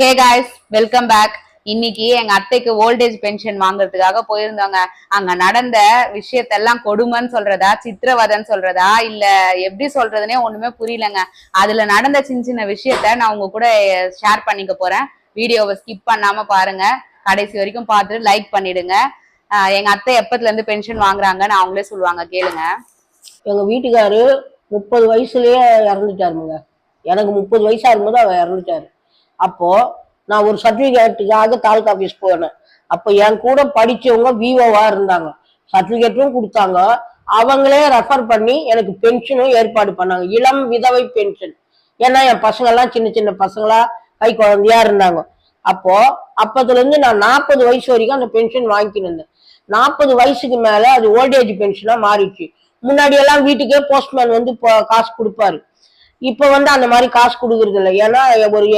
Hey guys welcome back இன்னைக்கு எங்க அத்தைக்கு ஓல்டேஜ் பென்ஷன் வாங்குறதுக்காக போயிருந்தோங்க. அங்க நடந்த விஷயத்தெல்லாம் கொடுமைன்னு சொல்றதா சித்திரவதைன்னு சொல்றதா இல்ல எப்படி சொல்றதுனே ஒண்ணுமே புரியலங்க. அதுல நடந்த சின்ன சின்ன விஷயத்த நான் உங்க கூட ஷேர் பண்ணிக்க போறேன். வீடியோவை ஸ்கிப் பண்ணாம பாருங்க. கடைசி வரைக்கும் பார்த்துட்டு லைக் பண்ணிடுங்க. எங்க அத்தை எப்பத்துல இருந்து பென்ஷன் வாங்குறாங்கன்னு அவங்களே சொல்லுவாங்க கேளுங்க. எங்க வீட்டுக்காரு முப்பது வயசுலயே இறந்துட்டாருங்க. எனக்கு முப்பது வயசா இருக்கும்போது அவர் இறந்துட்டாரு. அப்போ நான் ஒரு சர்டிபிகேட்டுக்காக தாலுகா ஆஃபீஸ் போனேன். அப்போ என் கூட படிச்சவங்க விஓவா இருந்தாங்க. சர்டிபிகேட்டும் கொடுத்தாங்க. அவங்களே ரெஃபர் பண்ணி எனக்கு பென்ஷனும் ஏற்பாடு பண்ணாங்க. இளம் விதவை பென்ஷன் ஏன்னா என் பசங்கெல்லாம் சின்ன சின்ன பசங்களா கை குழந்தையா இருந்தாங்க. அப்போ அப்பத்துல இருந்து நான் நாற்பது வயசு வரைக்கும் அந்த பென்ஷன் வாங்கிக்கிட்டு இருந்தேன். நாற்பது வயசுக்கு மேல அது ஓல்டேஜ் பென்ஷனா மாறிடுச்சு. முன்னாடி எல்லாம் வீட்டுக்கே போஸ்ட்மேன் வந்து இப்போ காசு கொடுப்பாரு. இப்ப வந்து அந்த மாதிரி காசு கொடுக்கறது இல்லை. ஏன்னா ஒரு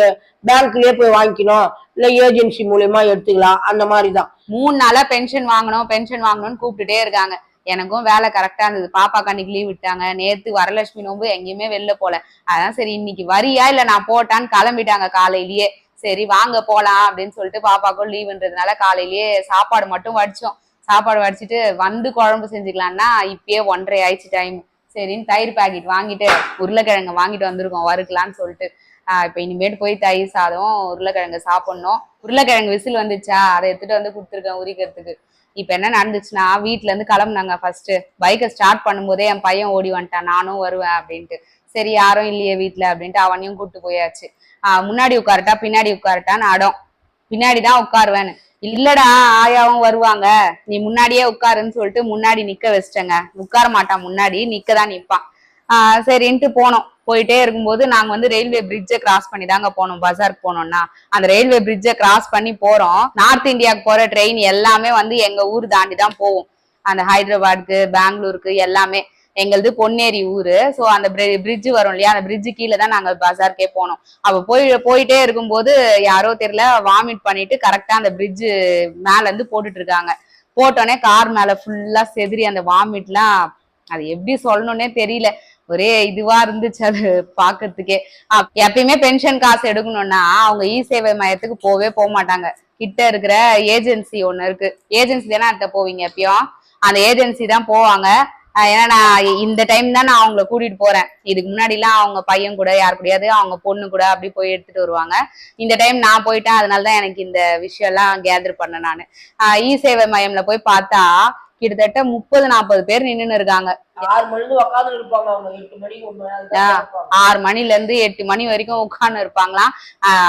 பேங்க்லயே போய் வாங்கிக்கணும். இல்ல ஏஜென்சி மூலியமா எடுத்துக்கலாம். அந்த மாதிரி தான் மூணு நாளா பென்ஷன் வாங்கணும் பென்ஷன் வாங்கணும்னு கூப்பிட்டுட்டே இருக்காங்க. எனக்கும் வேலை கரெக்டா இருந்தது. பாப்பா அன்னைக்கு லீவ் விட்டாங்க. நேத்து வரலட்சுமி நோம்பு எங்கேயுமே வெளில போல. அதான் சரி இன்னைக்கு வரியா இல்ல நான் போட்டான்னு கிளம்பிட்டாங்க காலையிலேயே. சரி வாங்க போலாம் அப்படின்னு சொல்லிட்டு பாப்பாக்கும் லீவுன்றதுனால காலையிலேயே சாப்பாடு மட்டும் வடிச்சோம். சாப்பாடு வடிச்சிட்டு வந்து குழம்பு செஞ்சுக்கலாம்னா இப்பயே ஒன்றரை ஆயிடுச்சு டைம் சரின்னு தயிர் பாக்கெட் வாங்கிட்டு உருளைக்கிழங்கு வாங்கிட்டு வந்திருக்கோம் வறுக்கலான்னு சொல்லிட்டு. இப்போ இப்ப இனிமேட்டு போய் தயிர் சாதம் உருளைக்கிழங்கு சாப்பிடணும். உருளைக்கிழங்கு விசில் வந்துச்சா? அதை எடுத்துட்டு வந்து கொடுத்துருக்கேன் உரிக்கிறதுக்கு. இப்ப என்ன நடந்துச்சுன்னா வீட்ல இருந்து கிளம்புனாங்க ஃபர்ஸ்ட் பைக்கை ஸ்டார்ட் பண்ணும்போதே என் பையன் ஓடி வந்துட்டான். நானும் வருவேன் அப்படின்ட்டு. சரி யாரும் இல்லையே வீட்டுல அப்படின்ட்டு அவனையும் கூட்டு போயாச்சு. முன்னாடி உட்காரட்டா பின்னாடி உட்காரட்டான்னு அடம். பின்னாடி தான் உட்காருவேன்னு. இல்லடா ஆயாவும் வருவாங்க. நீ முன்னாடியே உட்காருன்னு சொல்லிட்டு முன்னாடி நிக்க வச்சிட்டேங்க. உட்கார மாட்டான் முன்னாடி நிக்க தான் நிப்பான். ஆஹ் சரின்ட்டு போனோம். போயிட்டே இருக்கும்போது நாங்க வந்து ரயில்வே பிரிட்ஜை கிராஸ் பண்ணி தாங்க போனோம். பஜாருக்கு போனோம்னா. அந்த ரயில்வே பிரிட்ஜை கிராஸ் பண்ணி போறோம். நார்த் இந்தியாவுக்கு போற ட்ரெயின் எல்லாமே வந்து எங்க ஊர் தாண்டி தான் போவோம் அந்த ஹைதராபாத்துக்கு பெங்களூருக்கு எல்லாமே. எங்களது பொன்னேரி ஊரு. சோ அந்த பிரிட்ஜ் வரும் இல்லையா? அந்த பிரிட்ஜு கீழே தான் நாங்க பஜார்க்கே போனோம். அப்ப போய் போயிட்டே இருக்கும்போது யாரோ தெரியல வாமிட் பண்ணிட்டு கரெக்டா அந்த பிரிட்ஜு மேல இருந்து போட்டுட்டு இருக்காங்க போட்டோன்னே கார் மேல ஃபுல்லா செதிரி அந்த வாமிட்லாம் அது எப்படி சொல்லணும்னே தெரியல. ஒரே இதுவா இருந்துச்சு அது பாக்குறதுக்கே. எப்பயுமே பென்ஷன் காசு எடுக்கணும்னா அவங்க இ சேவை மையத்துக்கு போவே போக மாட்டாங்க கிட்ட இருக்கிற ஏஜென்சி ஒண்ணு இருக்கு. ஏஜென்சி தானே அடுத்த போவீங்க எப்பயும்? அந்த ஏஜென்சி தான் போவாங்க. ஏன்னா நான் இந்த டைம் தான் நான் அவங்கள கூட்டிட்டு போறேன். இதுக்கு முன்னாடி எல்லாம் அவங்க பையன் கூட யார் கூடயாவது அவங்க பொண்ணு கூட அப்படி போய் எடுத்துட்டு வருவாங்க. இந்த டைம் நான் போயிட்டேன் அதனால தான் எனக்கு இந்த விஷயம் எல்லாம் கேதர் பண்ணேன் நான். இ சேவை மையம்ல போய் பார்த்தா கிட்டத்தட்ட முப்பது நாற்பது பேர் நின்றுன்னு இருக்காங்க. ஆறு மணில இருந்து எட்டு மணி வரைக்கும் உட்கார்ந்து இருப்பாங்களாம்.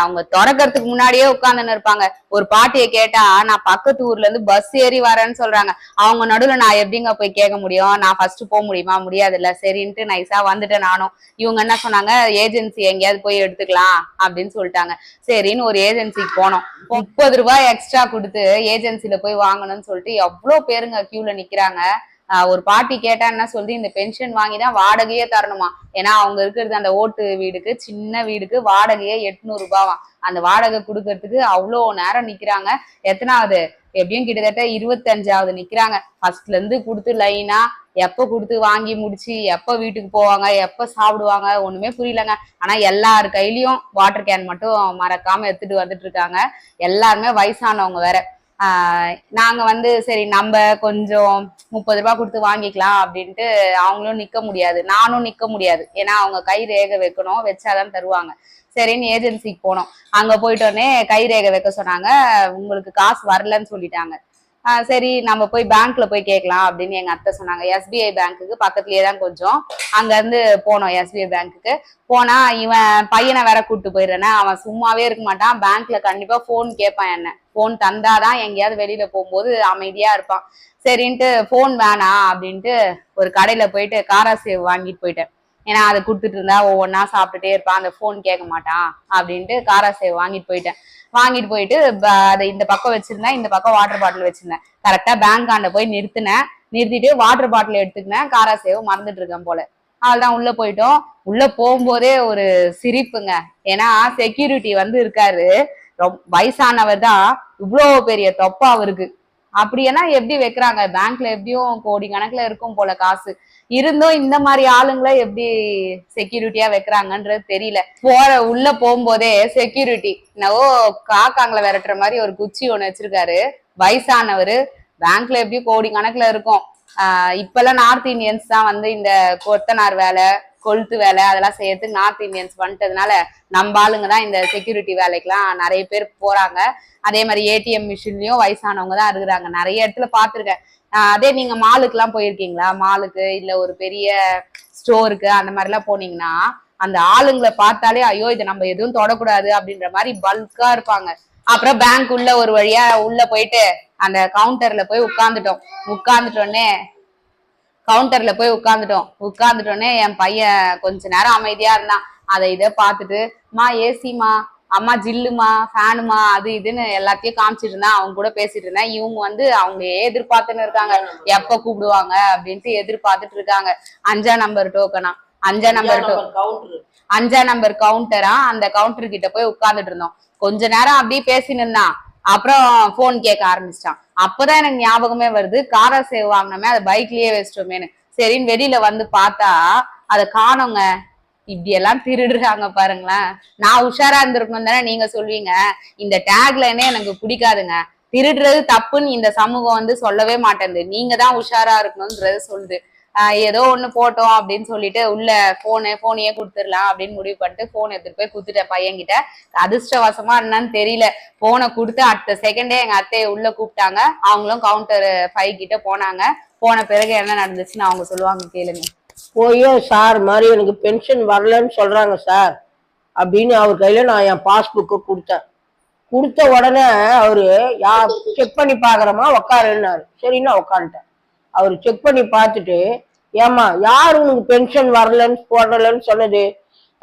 அவங்க திறக்கறதுக்கு முன்னாடியே உட்கார்ந்துன்னு இருப்பாங்க. ஒரு பாட்டியை கேட்டா நான் பக்கத்து ஊர்ல இருந்து பஸ் ஏறி வரேன்னு சொல்றாங்க. அவங்க நடுவுல நான் எப்படிங்க போய் கேட்க முடியும்? நான் ஃபர்ஸ்ட் போக முடியுமா? முடியாது இல்ல சரின்ட்டு நைஸா வந்துட்டேன் நானும். இவங்க என்ன சொன்னாங்க? ஏஜென்சி எங்கேயாவது போய் எடுத்துக்கலாம் அப்படின்னு சொல்லிட்டாங்க. சரின்னு ஒரு ஏஜென்சிக்கு போனோம். முப்பது ரூபாய் எக்ஸ்ட்ரா கொடுத்து ஏஜென்சில போய் வாங்கணும்னு சொல்லிட்டு எவ்வளவு பேருங்க கியூல நிக்கிறாங்க. ஒரு பாட்டி கேட்டா என்ன சொல்லி இந்த பென்ஷன் வாங்கி தான் வாடகையே தரணுமா? ஏன்னா அவங்க இருக்கிறது அந்த ஓட்டு வீடுக்கு சின்ன வீடுக்கு வாடகையே எட்நூறு ரூபாவாம் அந்த வாடகை கொடுக்கறதுக்கு அவ்வளோ நேரம் நிக்கிறாங்க. எத்தனாவது? எப்படியும் கிட்டத்தட்ட இருபத்தஞ்சாவது நிக்கிறாங்க. ஃபர்ஸ்ட்ல இருந்து கொடுத்து லைனா எப்ப கொடுத்து வாங்கி முடிச்சு எப்ப வீட்டுக்கு போவாங்க எப்ப சாப்பிடுவாங்க ஒண்ணுமே புரியலங்க. ஆனா எல்லார் கையிலயும் வாட்டர் கேன் மட்டும் மறக்காம எடுத்துட்டு வந்துட்டு இருக்காங்க. எல்லாருமே வயசானவங்க வேற. நாங்க வந்து சரி நம்ம கொஞ்சம் முப்பது ரூபாய் கொடுத்து வாங்கிக்கலாம் அப்படின்ட்டு அவங்களும் நிக்க முடியாது. நானும் நிக்க முடியாது. ஏன்னா அவங்க கை ரேகை வைக்கணும் வச்சாதான் தருவாங்க. சரின்னு ஏஜென்சிக்கு போனோம். அங்க போயிட்டோடனே கை ரேகை வைக்க சொன்னாங்க. உங்களுக்கு காசு வரலன்னு சொல்லிட்டாங்க. சரி நம்ம போய் பேங்க்ல போய் கேட்கலாம் அப்படின்னு எங்க அத்தை சொன்னாங்க. எஸ்பிஐ பேங்க்குக்கு பக்கத்துலயே தான் கொஞ்சம். அங்க இருந்து போனோம் எஸ்பிஐ பேங்க்குக்கு போனா இவன் பையனை வேற கூட்டு போயிடுறேன்னா அவன் சும்மாவே இருக்க மாட்டான். பேங்க்ல கண்டிப்பா போன் கேட்பான் என்ன. போன் தந்தாதான் எங்கேயாவது வெளியில போகும்போது அமைதியா இருப்பான். சரின்ட்டு போன் வேணாம் அப்படின்ட்டு ஒரு கடையில போயிட்டு காரா சேவ் வாங்கிட்டு போயிட்டேன். ஏன்னா அதை கொடுத்துட்டு இருந்தா ஒவ்வொன்றா சாப்பிட்டுட்டே இருப்பான். அந்த ஃபோன் கேட்க மாட்டான் அப்படின்ட்டு காரா சேவ் வாங்கிட்டு போயிட்டேன். வாங்கிட்டு போயிட்டு அதை இந்த பக்கம் வச்சிருந்தேன். இந்த பக்கம் வாட்டர் பாட்டில் வச்சிருந்தேன். கரெக்டா பேங்க் ஆண்ட போய் நிறுத்தினேன். நிறுத்திட்டு வாட்டர் பாட்டில் எடுத்துக்கினேன். காரா சேவ் மறந்துட்டு இருக்கேன் போல. அவள்தான் உள்ள போயிட்டோம். உள்ள போகும்போதே ஒரு சிரிப்புங்க. ஏன்னா செக்யூரிட்டி வந்து இருக்காரு. வயசானவர் தான் இவ்வளோ பெரிய தொப்பா அவருக்கு. அப்படியெல்லாம் எப்படி வைக்கிறாங்க? பேங்க்ல எப்படியும் கோடி கணக்குல இருக்கும் போல காசு. இருந்தும் இந்த மாதிரி ஆளுங்களை எப்படி செக்யூரிட்டியா வைக்கிறாங்கன்றது தெரியல. போற உள்ள போகும்போதே செக்யூரிட்டி என்னவோ காக்காங்களை விரட்டுற மாதிரி ஒரு குச்சி ஒண்ணு வச்சிருக்காரு. வயசானவரு பேங்க்ல எப்படியும் கோடி கணக்குல இருக்கும். இப்பெல்லாம் நார்த் இந்தியன்ஸ் தான் வந்து இந்த கொத்தனார் வேலை கொளுத்து வேலை அதெல்லாம் செய்யறதுக்கு நார்த் இந்தியன்ஸ் வந்துட்டதுனால நம்ம ஆளுங்க தான் இந்த செக்யூரிட்டி வேலைக்கெல்லாம் நிறைய பேர் போறாங்க. அதே மாதிரி ஏடிஎம் மிஷின்லயும் வயசானவங்க தான் இருக்கிறாங்க. நிறைய இடத்துல பாத்துருக்கேன் அதே நீங்க மாலுக்குலாம் போயிருக்கீங்களா? மாலுக்கு இல்ல ஒரு பெரிய ஸ்டோருக்கு அந்த மாதிரி எல்லாம் போனீங்கன்னா அந்த ஆளுங்களை பார்த்தாலே ஐயோ இதை நம்ம எதுவும் தொடக்கூடாது அப்படின்ற மாதிரி பல்கா இருப்பாங்க. அப்புறம் பேங்க் உள்ள ஒரு வழியா உள்ள போயிட்டு அந்த கவுண்டர்ல போய் உட்கார்ந்துட்டோம். உட்கார்ந்துட்டோன்னே கவுண்டர்ல போய் உட்கார்ந்துட்டோம். உட்கார்ந்துட்டோன்னே என் பையன் கொஞ்ச நேரம் அமைதியா இருந்தான். அதை இதை பார்த்துட்டு மா ஏசிமா அம்மா ஜில்லுமா ஃபேனுமா அது இதுன்னு எல்லாத்தையும் காமிச்சிட்டு இருந்தான். அவங்க கூட பேசிட்டு இருந்தேன். இவங்க வந்து அவங்க எதிர்பார்த்துன்னு இருக்காங்க. எப்ப கூப்பிடுவாங்க அப்படின்ட்டு எதிர்பார்த்துட்டு இருக்காங்க. அஞ்சா நம்பர் டோக்கனா அஞ்சா நம்பர் கவுண்டர் அஞ்சா நம்பர் கவுண்டரா அந்த கவுண்டர் கிட்ட போய் உட்கார்ந்துட்டு இருந்தோம். கொஞ்ச நேரம் அப்படியே பேசின்னு இருந்தான். அப்புறம் போன் கேட்க ஆரம்பிச்சிட்டான். அப்பதான் எனக்கு ஞாபகமே வருது. காரா சேவ் வாங்கினோமே அதை பைக்லயே வச்சிட்டோமேனு சரின்னு வெளியில வந்து பார்த்தா அதை காணோங்க. இப்படி எல்லாம் திருடுறாங்க பாருங்களேன். நான் உஷாரா இருந்திருக்கணும் தானே நீங்க சொல்வீங்க. இந்த டேக்லைனே எனக்கு பிடிக்காதுங்க. திருடுறது தப்புன்னு இந்த சமூகம் வந்து சொல்லவே மாட்டேங்குது. நீங்க தான் உஷாரா இருக்கணும்ன்றது சொல்லுது. ஏதோ ஒண்ணு போட்டோம் அப்படின்னு சொல்லிட்டு உள்ள போனு போனையே கொடுத்துடலாம் அப்படின்னு முடிவு பண்ணிட்டு போன் எடுத்துட்டு போய் குத்துட்டேன் பையன்கிட்ட. அதிர்ஷ்டவசமா என்னன்னு தெரியல. போனை கொடுத்து அடுத்த செகண்டே எங்க அத்தையை உள்ள கூப்பிட்டாங்க. அவங்களும் கவுண்டர் ஃபைவ் கிட்ட போனாங்க. போன பிறகு என்ன நடந்துச்சுன்னு அவங்க சொல்லுவாங்க கேளுங்க. போய் சார் மாதிரி எனக்கு பென்ஷன் வரலன்னு சொல்றாங்க சார் அப்படின்னு அவர் கையில நான் என் பாஸ்புக்கு கொடுத்தேன். கொடுத்த உடனே அவரு யா செக் பண்ணி பாக்குறமா உக்காருன்னாரு. சரி நான் உக்காந்துட்டேன். அவர் செக் பண்ணி பார்த்துட்டு ஏமா யார் உனக்கு பென்ஷன் வரலன்னு போடலன்னு சொன்னது?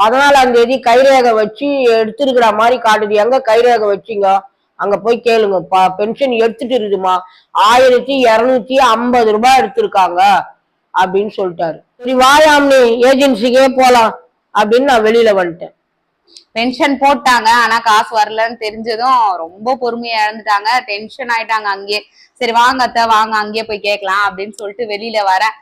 பதினாலாம் தேதி கைரேகை வச்சு எடுத்துருக்கிற மாதிரி காட்டுது. எங்க கைரேகை வச்சீங்க? அங்க போய் கேளுங்க. பென்ஷன் எடுத்துட்டு இருக்குமா ஆயிரத்தி இருநூத்தி ஐம்பது ரூபாய் எடுத்திருக்காங்க அப்படின்னு சொல்லிட்டாரு. சரி வாயாம்னி ஏஜென்சிக்கே போலாம் அப்படின்னு நான் வெளியில வந்துட்டேன். பென்ஷன் போட்டாங்க ஆனா காசு வரலன்னு தெரிஞ்சதும் ரொம்ப பொறுமையா இழந்துட்டாங்க. டென்ஷன் ஆயிட்டாங்க அங்கேயே. சரி வாங்க அத்தை வாங்க அங்கேயே போய் கேட்கலாம் அப்படின்னு சொல்லிட்டு வெளியில வரேன்.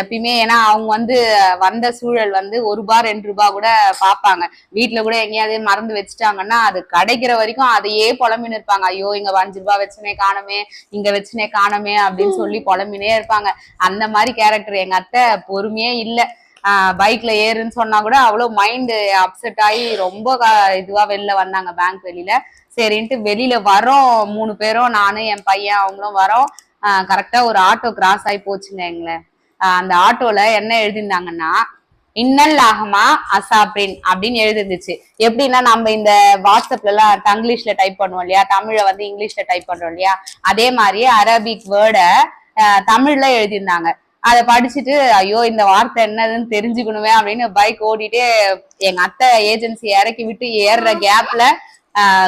எப்பயுமே ஏன்னா அவங்க வந்து வந்த சூழல் வந்து ஒரு ரூபா ரெண்டு ரூபா கூட பார்ப்பாங்க. வீட்டுல கூட எங்கேயாவது மறந்து வச்சுட்டாங்கன்னா அது கிடைக்கிற வரைக்கும் அதையே புலம்பின்னு இருப்பாங்க. ஐயோ இங்க அஞ்சு ரூபா வச்சுனே காணமே இங்க வச்சுனே காணமே அப்படின்னு சொல்லி புலம்பினே இருப்பாங்க. அந்த மாதிரி கேரக்டர் எங்க அத்தை பொறுமையே இல்லை. பைக்ல ஏறுன்னு சொன்னா கூட அவ்வளவு மைண்ட் அப்செட் ஆகி ரொம்ப இதுவா வெளில வந்தாங்க பேங்க் வெளியில சரின்ட்டு வெளியில வரோம் மூணு பேரும் நானும் என் பையன் அவங்களும் வரோம். கரெக்டா ஒரு ஆட்டோ கிராஸ் ஆகி போச்சுங்க எங்களை. அந்த ஆட்டோல என்ன எழுதியிருந்தாங்கன்னா இன்னல் ஆகமா அசாப்ரின் அப்படின்னு எழுதிருந்துச்சு எப்படின்னா நம்ம இந்த வாட்ஸ்அப்ல எல்லாம் தங்கிலீஷ்ல டைப் பண்ணுவோம் இல்லையா? தமிழை வந்து இங்கிலீஷ்ல டைப் பண்றோம் இல்லையா? அதே மாதிரியே அரபிக் வேர்டை தமிழ்ல எழுதியிருந்தாங்க. அதை படிச்சுட்டு ஐயோ இந்த வார்த்தை என்னதுன்னு தெரிஞ்சுக்கணுமே அப்படின்னு பைக் ஓடிட்டே எங்க அத்தை ஏஜென்சி இறக்கி விட்டு ஏறுற கேப்ல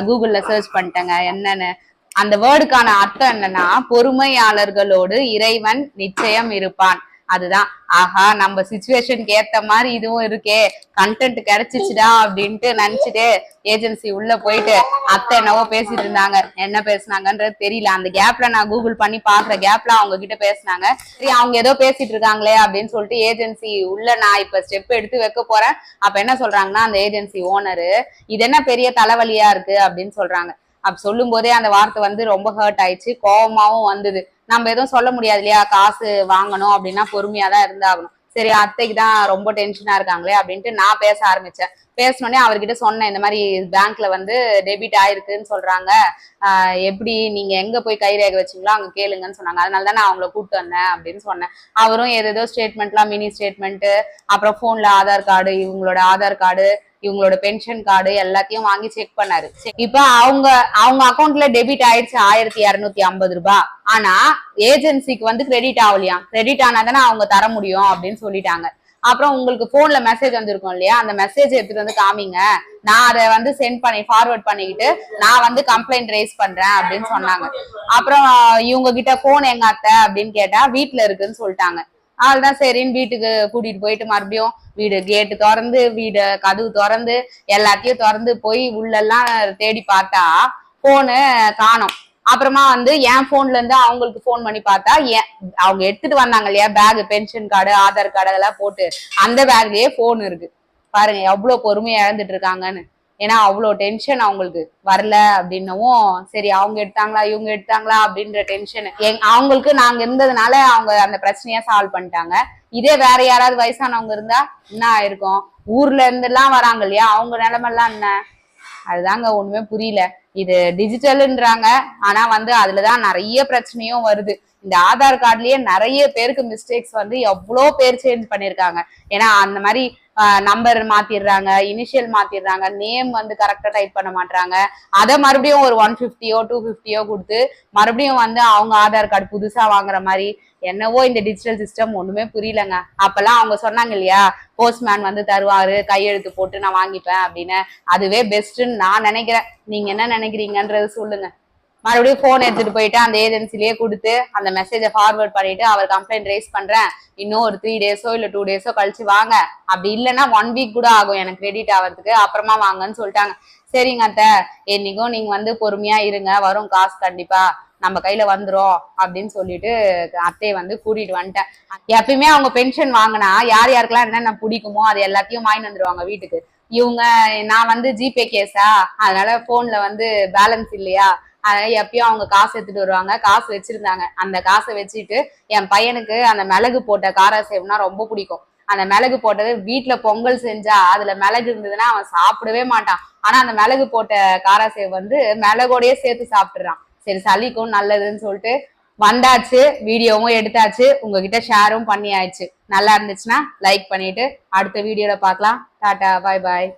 கூகுள்ல சர்ச் பண்ணிட்டேங்க என்னன்னு. அந்த வேர்டுக்கான அர்த்தம் என்னன்னா பொறுமையாளர்களோடு இறைவன் நிச்சயம் இருப்பான். அதுதான். ஆஹா நம்ம சுச்சுவேஷனுக்கு ஏத்த மாதிரி இதுவும் இருக்கே. கண்டென்ட் கிடைச்சிச்சுடா அப்படின்ட்டு நினைச்சிட்டு ஏஜென்சி உள்ள போயிட்டு அத்தை என்னவோ பேசிட்டு இருந்தாங்க. என்ன பேசுனாங்கன்றது தெரியல. அந்த கேப்ல நான் கூகுள் பண்ணி பாக்குற கேப்ல அவங்க கிட்ட பேசுனாங்க. சரி அவங்க ஏதோ பேசிட்டு இருக்காங்களே அப்படின்னு சொல்லிட்டு ஏஜென்சி உள்ள நான் இப்ப ஸ்டெப் எடுத்து வைக்க போறேன். அப்ப என்ன சொல்றாங்கன்னா அந்த ஏஜென்சி ஓனரு இது என்ன பெரிய தலைவலியா இருக்கு அப்படின்னு சொல்றாங்க. அப்ப சொல்லும் போதே அந்த வார்த்தை வந்து ரொம்ப ஹர்ட் ஆயிடுச்சு. கோபமாவும் வந்தது. நம்ம எதுவும் சொல்ல முடியாது இல்லையா? காசு வாங்கணும் அப்படின்னா பொறுமையா தான் இருந்தாகணும். சரி அத்தைக்கு தான் ரொம்ப டென்ஷனா இருக்காங்களே அப்படின்ட்டு நான் பேச ஆரம்பிச்சேன். பேசினோடனே அவர்கிட்ட சொன்னேன் இந்த மாதிரி பேங்க்ல வந்து டெபிட் ஆயிருக்குன்னு சொல்றாங்க. எப்படி நீங்க எங்க போய் கைரேகை வச்சீங்களோ அங்க கேளுங்கன்னு சொன்னாங்க. அதனால தான் நான் அவங்கள கூப்பிட்டு வந்தேன் அப்படின்னு சொன்னேன். அவரும் ஏதேதோ ஸ்டேட்மெண்ட்லாம் மினி ஸ்டேட்மெண்ட் அப்புறம் போன்ல ஆதார் கார்டு இவங்களோட ஆதார் கார்டு இவங்களோட பென்ஷன் கார்டு எல்லாத்தையும் வாங்கி செக் பண்ணாரு. இப்ப அவங்க அவங்க அக்கௌண்ட்ல டெபிட் ஆயிடுச்சு ஆயிரத்தி இருநூத்தி ஐம்பது ரூபாய். ஆனா ஏஜென்சிக்கு வந்து கிரெடிட் ஆகலையா? கிரெடிட் ஆனாதானே அவங்க தர முடியும் அப்படின்னு சொல்லிட்டாங்க. அப்புறம் உங்களுக்கு போன்ல மெசேஜ் வந்திருக்கும் இல்லையா? அந்த மெசேஜ் எடுத்துட்டு வந்து காமிங்க. நான் அதை வந்து சென்ட் பண்ணி ஃபார்வர்ட் பண்ணிக்கிட்டு நான் வந்து கம்ப்ளைண்ட் ரைஸ் பண்றேன் அப்படின்னு சொன்னாங்க. அப்புறம் இவங்க கிட்ட போன் எங்க அத்தை அப்படின்னு கேட்டா வீட்டுல இருக்குன்னு சொல்லிட்டாங்க. ஆள் தான் சரின்னு வீட்டுக்கு கூட்டிட்டு போயிட்டு மறுபடியும் வீடு கேட்டு திறந்து வீடு கதவு திறந்து எல்லாத்தையும் திறந்து போய் உள்ளெல்லாம் தேடி பார்த்தா போனு காணோம். அப்புறமா வந்து என் போன்ல இருந்து அவங்களுக்கு ஃபோன் பண்ணி பார்த்தா ஏன் அவங்க எடுத்துட்டு வந்தாங்க இல்லையா back pension card Aadhaar card அதெல்லாம் போட்டு அந்த பேக்லயே போன் இருக்கு. பாருங்க எவ்வளவு பொறுமையா இழந்துட்டு இருக்காங்கன்னு. ஏன்னா அவ்வளோ டென்ஷன் அவங்களுக்கு வரல அப்படின்னவும் சரி அவங்க எடுத்தாங்களா இவங்க எடுத்தாங்களா அப்படின்ற டென்ஷன் அவங்களுக்கு நாங்க இருந்ததுனால அவங்க அந்த பிரச்சனைய சால்வ் பண்ணிட்டாங்க. இதே வேற யாராவது வயசானவங்க இருந்தா என்ன ஆயிருக்கும்? ஊர்ல இருந்து எல்லாம் வராங்க இல்லையா? அவங்க நிலைமெல்லாம் என்ன? அதுதாங்க ஒண்ணுமே புரியல. இது டிஜிட்டல்ன்றாங்க ஆனா வந்து அதுலதான் நிறைய பிரச்சனையும் வருது. இந்த ஆதார் கார்டுலயே நிறைய பேருக்கு மிஸ்டேக்ஸ் வந்து எவ்வளோ பேர் சேஞ்ச் பண்ணிருக்காங்க. ஏன்னா அந்த மாதிரி நம்பர் மாத்திடுறாங்க இனிஷியல் மாத்திடுறாங்க நேம் வந்து கரெக்டா டைப் பண்ண மாட்டாங்க அதை மறுபடியும் ஒரு ஒன் ஃபிஃப்டியோ டூ ஃபிஃப்டியோ கொடுத்து மறுபடியும் வந்து அவங்க ஆதார் கார்டு புதுசா வாங்குற மாதிரி என்னவோ இந்த டிஜிட்டல் சிஸ்டம் ஒண்ணுமே புரியலங்க. அப்பெல்லாம் அவங்க சொன்னாங்க இல்லையா போஸ்ட்மேன் வந்து தருவாரு கையெழுத்து போட்டு நான் வாங்கிப்பேன் அப்படின்னு. அதுவே பெஸ்ட்ன்னு நான் நினைக்கிறேன். நீங்க என்ன நினைக்கிறீங்கன்றது சொல்லுங்க. மறுபடியும் போன் எடுத்துட்டு போயிட்டு அந்த ஏஜென்சிலேயே கொடுத்து அந்த மெசேஜை ஃபார்வர்ட் பண்ணிட்டு அவர் கம்ப்ளைண்ட் ரைஸ் பண்றேன். இன்னும் ஒரு த்ரீ டேஸோ இல்ல டூ டேஸோ கழிச்சு வாங்க. அப்படி இல்லைன்னா ஒன் வீக் கூட ஆகும் எனக்கு கிரெடிட் ஆகிறதுக்கு அப்புறமா வாங்கன்னு சொல்லிட்டாங்க. சரிங்க அத்தை. என்னைக்கும் நீங்க வந்து பொறுமையா இருங்க. வரும் காசு கண்டிப்பா. நம்ம கையில வந்துரும் அப்படின்னு சொல்லிட்டு அத்தையை வந்து கூட்டிட்டு வந்துட்டேன். எப்பயுமே அவங்க பென்ஷன் வாங்கினா யார் யாருக்கெல்லாம் என்னென்ன பிடிக்குமோ அது எல்லாத்தையும் வாங்கி வந்துருவாங்க வீட்டுக்கு. இவங்க நான் வந்து ஜிபே கேஸா? அதனால போன்ல வந்து பேலன்ஸ் இல்லையா? அதனால எப்பயும் அவங்க காசு எடுத்துட்டு வருவாங்க. காசு வச்சிருந்தாங்க. அந்த காசை வச்சுட்டு என் பையனுக்கு அந்த மிளகு போட்ட காரா சேவ்னா ரொம்ப பிடிக்கும். அந்த மிளகு போட்டது வீட்டுல பொங்கல் செஞ்சா அதுல மிளகு இருந்ததுன்னா அவன் சாப்பிடவே மாட்டான். ஆனா அந்த மிளகு போட்ட காரா சேவ் வந்து மிளகோடயே சேர்த்து சாப்பிட்டுறான். சரி சளிக்கும் நல்லதுன்னு சொல்லிட்டு வந்தாச்சு. வீடியோவும் எடுத்தாச்சு. உங்ககிட்ட ஷேரும் பண்ணியாச்சு. நல்லா இருந்துச்சுன்னா லைக் பண்ணிட்டு அடுத்த வீடியோல பார்க்கலாம். டாடா பாய் பாய்